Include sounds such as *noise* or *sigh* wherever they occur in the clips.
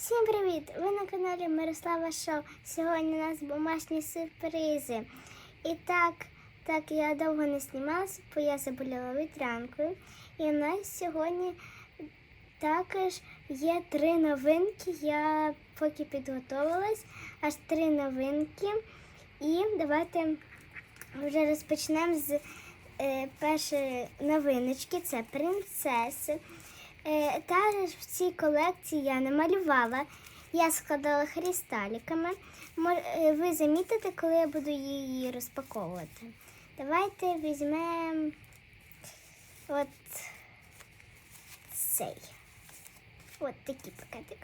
Всім привіт! Ви на каналі Мирослава Шоу. Сьогодні у нас домашні сюрпризи. І так, так я довго не знімалася, бо я заболіла вітрянкою. І у нас сьогодні також є три новинки. Я поки підготувалась, аж три новинки. І давайте вже розпочнемо з е, першої новиночки. Це принцеси. Е, Також в цій колекції я не малювала. Я складала хрісталіками. Е, Ви замітите, коли я буду її розпаковувати. Давайте візьмемо от цей. От такий пакетик.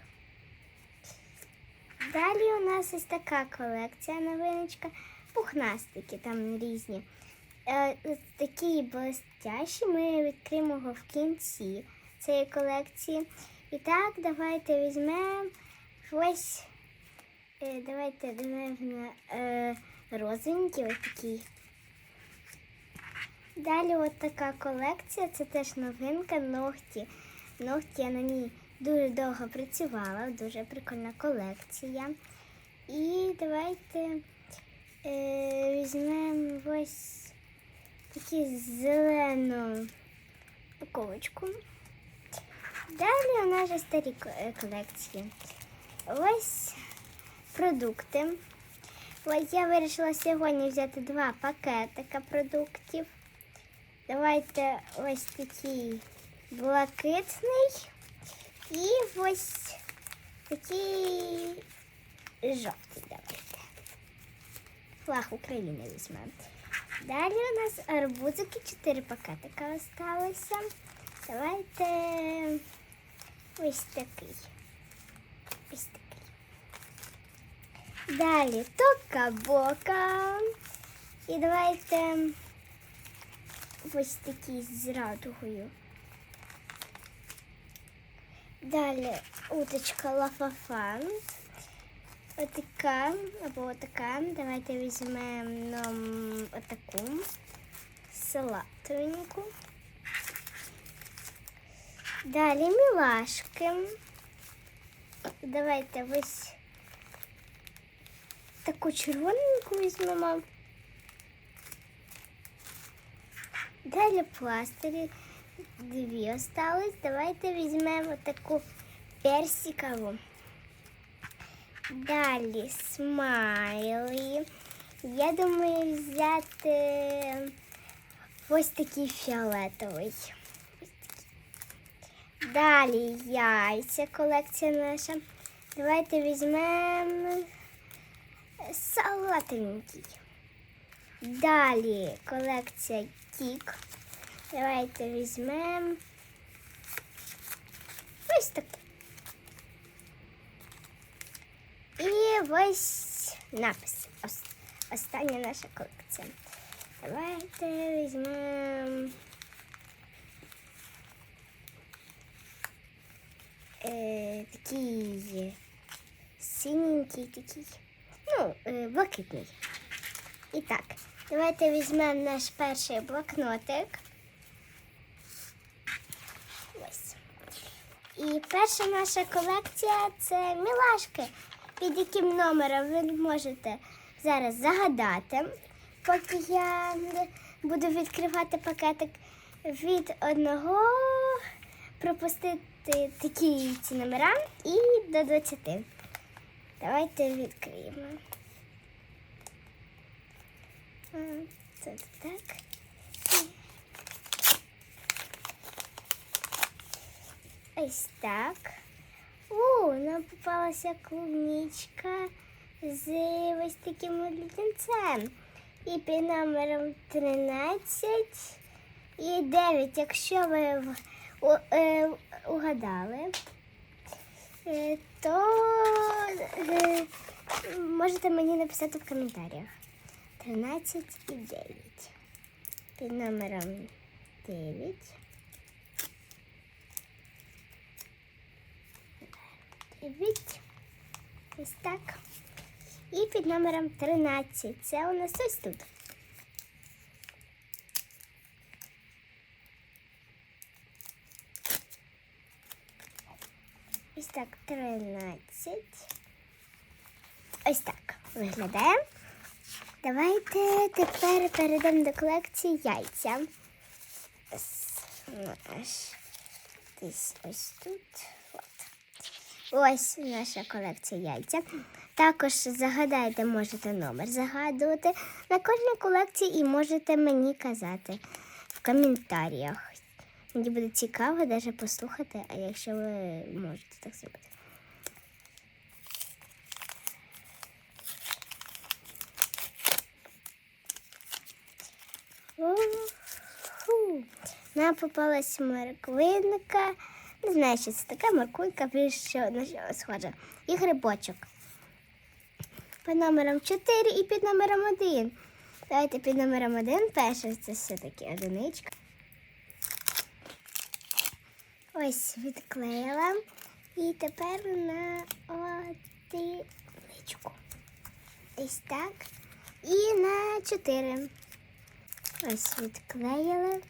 Далі у нас ось така колекція новиночка. Пухнастики там різні. Е, такі блестящі ми відкриємо його в кінці цієї колекції. І так, давайте візьмемо ось. е, Давайте візьмемо е, розовенький ось такий. Далі от така колекція, це теж новинка ногті. Ногті я на ній дуже довго працювала, дуже прикольна колекція. І давайте е, візьмемо ось таку зелену упаковочку. Далі у нас вже старі е, колекції. Ось продукти. Ось я вирішила сьогодні взяти два пакетика продуктів. Давайте ось такий блакитний і ось такий жовтий. Давайте. Флаг України візьмемо. Далі у нас арбузики, 4 пакетика залишилося. Давайте ось такий. Ось такий. Далі тока-бока. І давайте ось такий з радугою. Далі уточка лафафан. Отака або отака. Давайте візьмемо отаку салатовеньку. Далі мілашки. Давайте ось таку червоненьку візьмемо. Далі пластирі. Дві остались. Давайте візьмемо таку персикову. Далі смайлі. Я думаю взяти ось такий фіолетовий. Далі яйця, колекція наша. Давайте візьмемо салатовенький. Далі колекція кік. Давайте візьмемо ось таке. І ось напис. Ос- Остання наша колекція. Давайте візьмемо. Е, такий синенький такий. Ну, е, блакитний. І так, давайте візьмемо наш перший блокнотик. Ось. І перша наша колекція це мілашки, під яким номером ви можете зараз загадати. Поки я буду відкривати пакетик від одного, пропустити такі ці номера і до 20. Давайте відкриємо. Це так. Ось так. О, нам попалася клубничка з ось таким леденцем. І під номером 13 і 9, якщо ви у- угадали, е, то е, можете мені написати в коментарях. 13 і 9. Під номером 9. 9. Ось так. І під номером 13. Це у нас ось тут. Ось так. тринадцять. Ось так виглядає. Давайте тепер перейдемо до колекції яйця. Десь ось тут. Ось наша колекція яйця. Також загадайте, можете номер загадувати на кожній колекції і можете мені казати в коментарях. Мені буде цікаво навіть послухати, а якщо ви можете так зробити. Нам попалась морквинка. Не знаю, що це таке морквинка, більш що на що схожа. І грибочок. Під номером 4 і під номером 1. Давайте під номером 1. Перше це все-таки одиничка. Ось відклеїла. І тепер на одиничку. Ось так. І на 4. Ось відклеїли.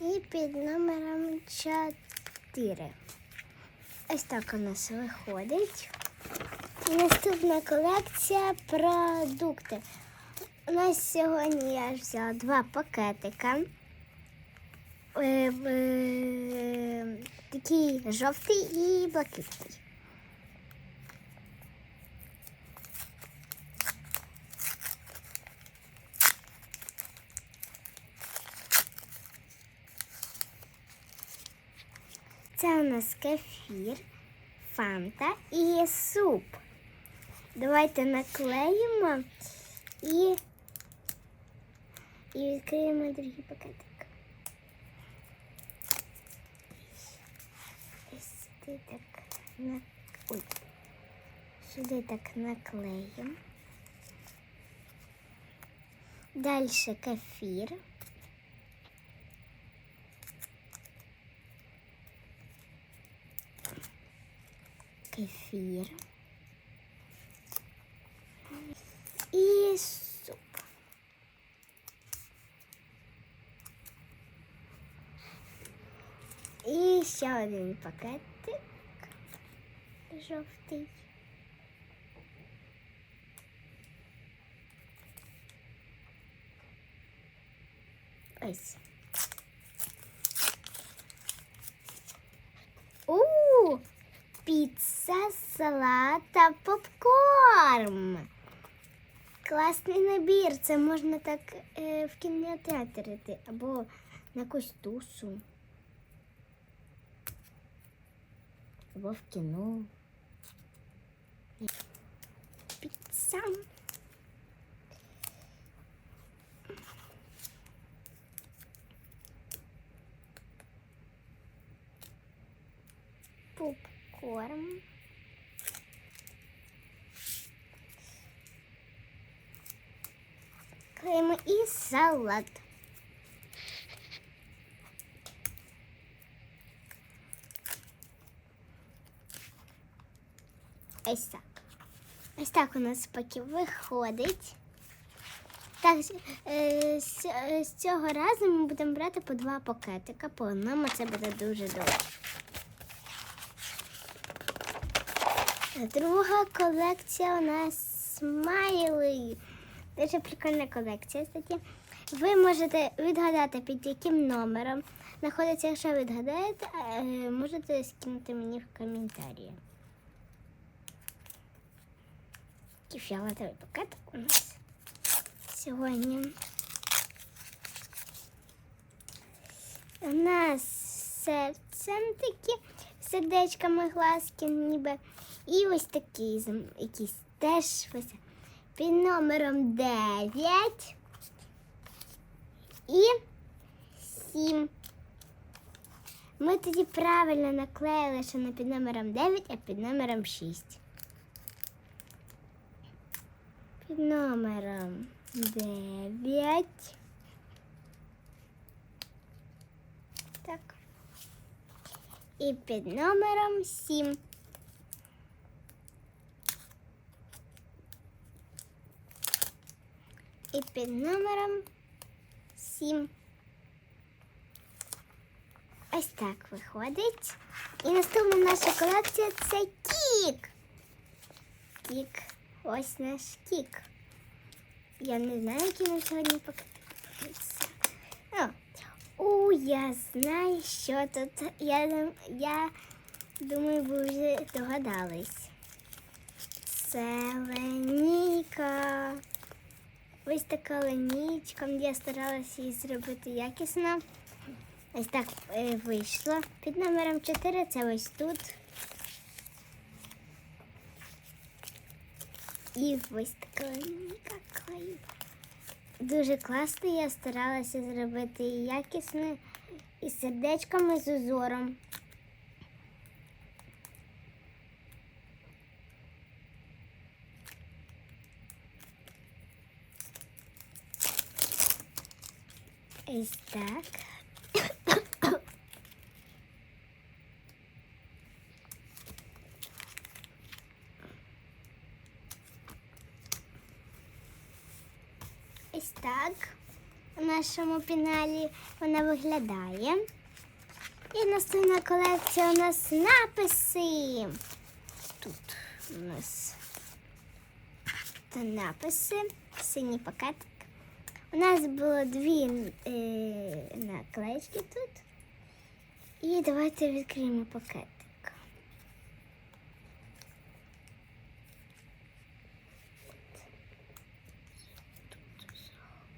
І під номером 4. Ось так у нас виходить. Наступна колекція продукти. У нас сьогодні я взяла два пакетика. Е, е, Такий жовтий і блакитний. Це у нас кефір, фанта і суп. Давайте наклеїмо і, і відкриємо другий пакетик. І сюди так на... Ой. Сюди так наклеїмо. Далі кефір. Кефір. І суп. І ще один пакетик жовтий. Ось. У, піца, салат та попкорн. Класний набір. Це можна так е, в кінотеатр йти або на якусь тусу. Або в кіно. Піца. Попкорн. Клеїмо і салат. Ось так. Ось так у нас поки виходить. Так, з- е, е, з цього разу ми будемо брати по два пакетика, по одному це буде дуже добре. Друга колекція у нас смайли. Дуже прикольна колекція, кстати. Ви можете відгадати, під яким номером знаходиться, якщо відгадаєте, е, можете скинути мені в коментарі. Такий фіолетовий пакетик у нас сьогодні. У нас серцем такі сердечками глазки ніби. І ось такий якийсь теж ось під номером 9 і 7. Ми тоді правильно наклеїли, що не під номером 9, а під номером 6. Під номером 9. Так. І під номером 7. І під номером 7. Ось так виходить. І наступна наша колекція це кік. Кік. Ось наш кік. Я не знаю, який нам сьогодні покажеться. О, я знаю, що тут. Я, я думаю, ви вже догадались. Це Леніка. Ось така линійка. Я старалася її зробити якісно. Ось так е, вийшло. Під номером 4 це ось тут. І ось линійка. Дуже класно, я старалася зробити її якісно і сердечками з узором. Ось так. Ось так у нашому піналі вона виглядає. І наступна колекція у нас написи. Тут у нас написи, синій пакетик. У нас було дві е, наклеїчки тут. І давайте відкриємо. Ложечка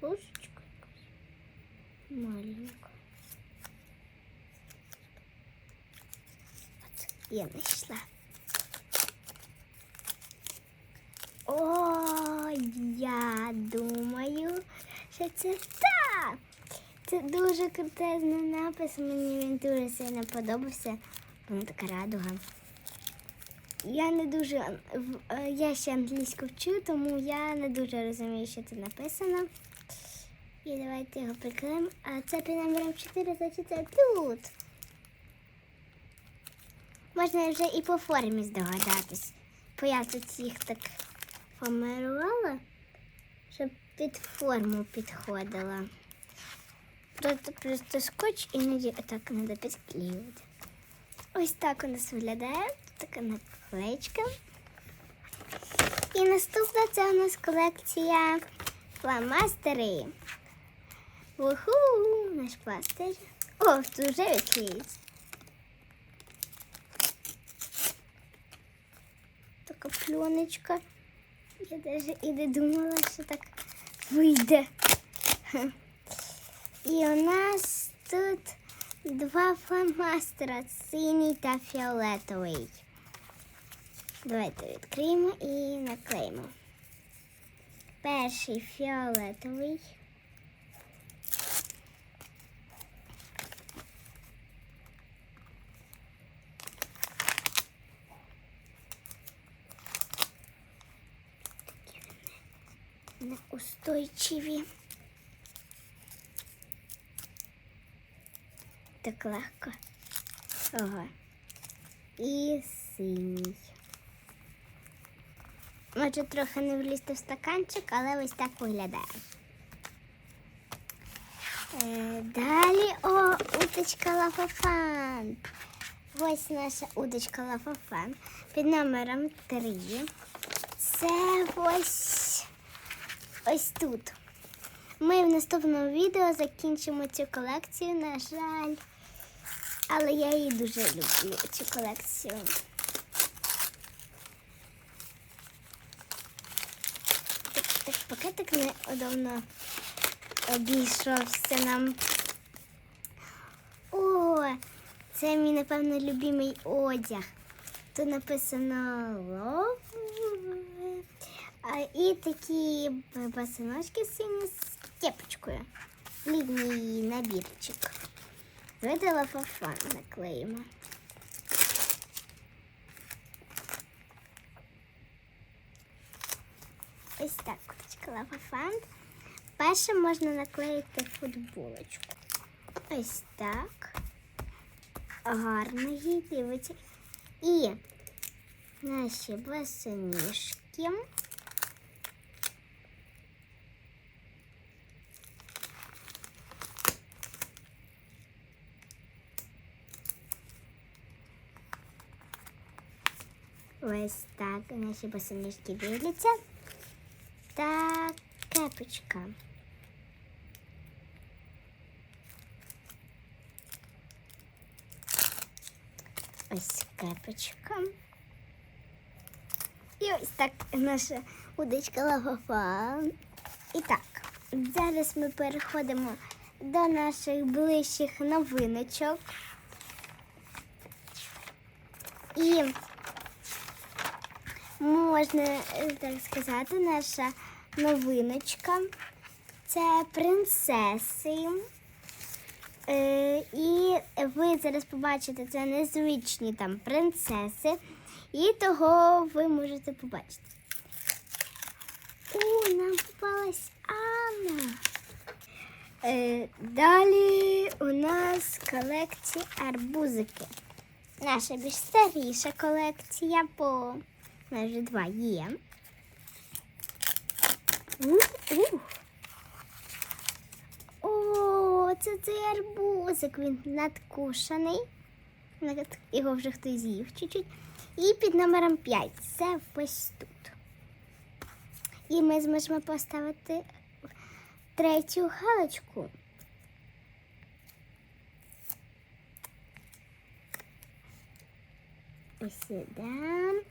якась маленька. От, я знайшла. О, я думаю, що це так. Це дуже крутезний напис. Мені він дуже сильно подобався. Вона така радуга. Я не дуже е, я ще англійську вчу, тому я не дуже розумію, що це написано. І давайте його приклеїмо. А це під номером 4, значить це тут. Можна вже і по формі здогадатись. Бо я тут їх так помалювала, щоб під форму підходила. Просто, просто скотч іноді отак треба підклеювати. Ось так у нас виглядає. Тут така наклеечка. І наступна це у нас колекція фломастери. Уху, наш пластир. О, тут вже відклеїться. Така пленочка. Я даже і не думала, що так вийде. *laughs* І у нас тут два фломастера, синій та фіолетовий. Давайте відкриємо і наклеїмо. Перший фіолетовий. Неустойчиві. Так легко. Ага. І синій. Може трохи не влізти в стаканчик, але ось так виглядає. Е, далі о, уточка Лафафан. Ось наша удочка Лафафан під номером 3. Це ось ось тут. Ми в наступному відео закінчимо цю колекцію, на жаль. Але я її дуже люблю, цю колекцію. Так, так пакетик неудобно обійшовся нам. О, це мій, напевно, любимий одяг. Тут написано love. І такі босоножки сині з кепочкою. Літній набірчик. Давайте лафафан наклеїмо. Ось так, куточка лафафан. Перше можна наклеїти футболочку. Ось так. Гарно їй дивиться. І наші босоніжки. Ось так наші босоніжки дивляться. Та кепочка. Ось кепочка. І ось так наша удочка лавафа. І так, зараз ми переходимо до наших ближчих новиночок. І можна е, так сказати, наша новиночка це принцеси. Е, і ви зараз побачите це незвичні там принцеси, і того ви можете побачити. О, нам попалась Анна. Е, далі у нас колекція арбузики. Наша більш старіша колекція, бо у нас вже два є. Ух-ух. О, це цей арбузик. Він надкушений. Його вже хтось з'їв чуть-чуть. І під номером 5. Це ось тут. І ми зможемо поставити третю галочку. Ось сюди.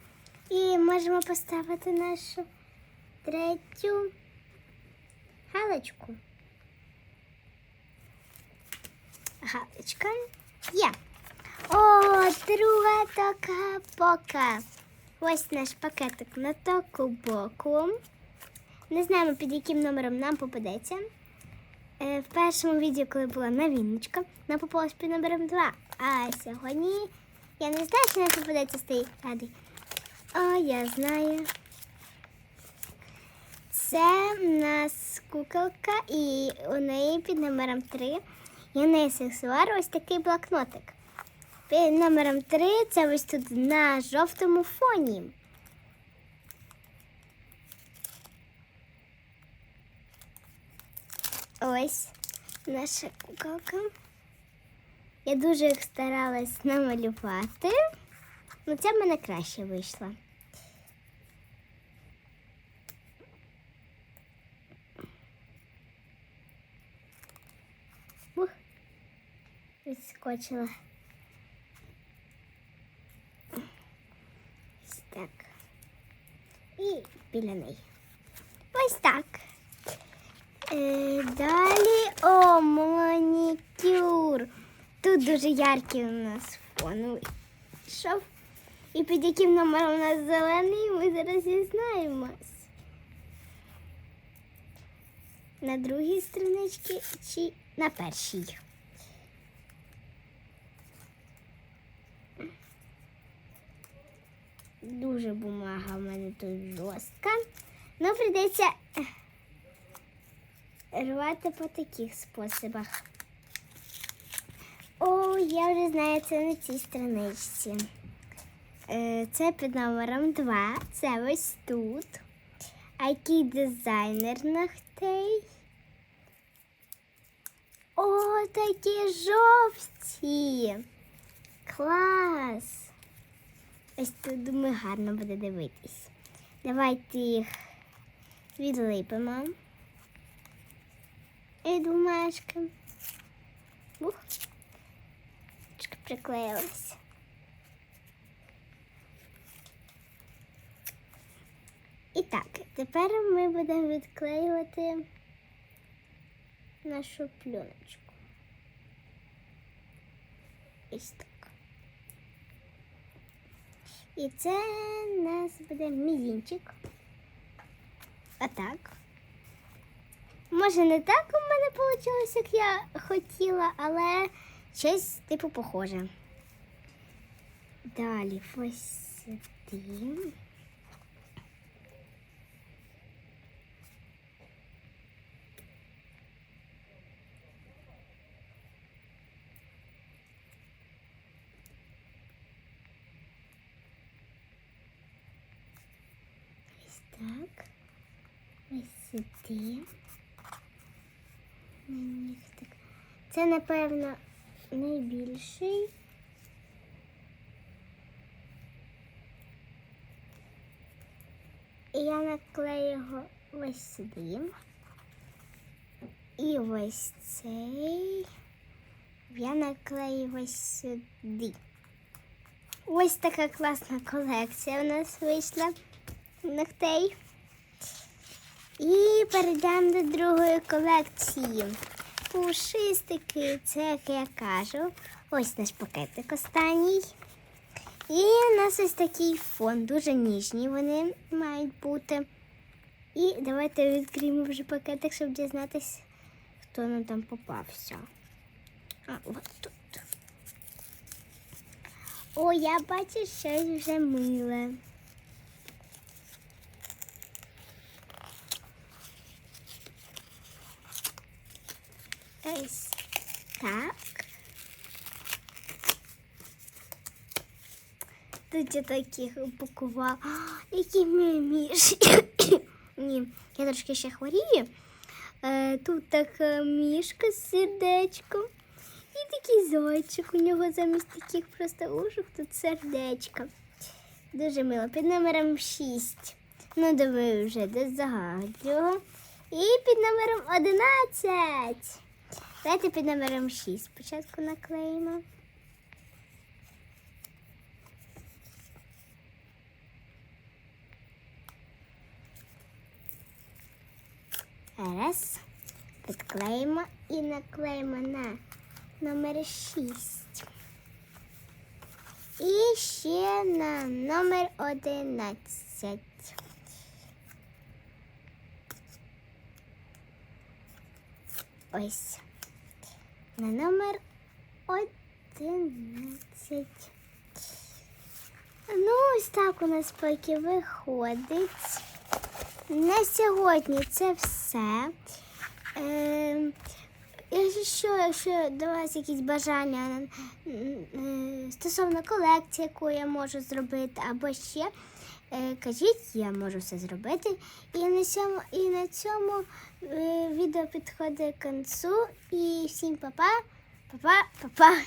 І можемо поставити нашу третю галочку. Галочка є. О, друга така пока. Ось наш пакетик на таку боку. Не знаємо, під яким номером нам попадеться. Е, В першому відео, коли була новиночка, нам попалось під номером 2. А сьогодні я не знаю, чи нам попадеться з тієї ради. О, я знаю. Це в нас куколка, і у неї під номером 3 є неї аксесуар ось такий блокнотик. Під номером 3 це ось тут на жовтому фоні. Ось наша куколка. Я дуже їх старалась намалювати. Ну, це в мене краще вийшло. Ух, відскочила. Ось так. І біля неї. Ось так. Е, далі о, манікюр. Тут дуже яркий у нас фон вийшов. І під яким номером у нас зелений, ми зараз дізнаємось. На другій страничці чи на першій. Дуже бумага в мене тут жорстка. Ну, прийдеться рвати по таких способах. О, я вже знаю, це на цій страничці. Е, Це під номером 2. Це ось тут. А який дизайнер ногтей? О, такі жовті. Клас. Ось тут, думаю, гарно буде дивитись. Давайте їх відлипимо. І думашки. Ух. Трішки приклеїлась. І так, тепер ми будемо відклеювати нашу пленочку. Ось так. І це у нас буде мізінчик. Отак. Може, не так у мене вийшло, як я хотіла, але щось типу похоже. Далі ось сюди. Ось так. Ось сюди. Це, напевно, найбільший. І я наклею його ось сюди. І ось цей. Я наклею ось сюди. Ось така класна колекція у нас вийшла ногтей. І перейдемо до другої колекції. Пушистики, це як я кажу. Ось наш пакетик останній. І у нас ось такий фон, дуже ніжні вони мають бути. І давайте відкриємо вже пакетик, щоб дізнатися, хто нам там попався. А, от тут. О, я бачу щось вже миле. Ось так. Тут я таких упакувала. Які міміші. *coughs* Ні, я трошки ще хворію. Е, Тут така мішка з сердечком. І такий зайчик. У нього замість таких просто ушок тут сердечко. Дуже мило. Під номером 6. Ну, диви вже до загадливого. І під номером 11. Давайте під номером 6 спочатку наклеїмо. Раз. Підклеїмо і наклеїмо на номер 6. І ще на номер 11. Ось. На номер 11. Ну, ось так у нас поки виходить. На сьогодні це все. Е, якщо, якщо до вас якісь бажання стосовно колекції, яку я можу зробити, або ще, кажіть, я можу все зробити. І на цьому, і на цьому е, відео підходить к кінцю. І всім па-па, па-па, па-па.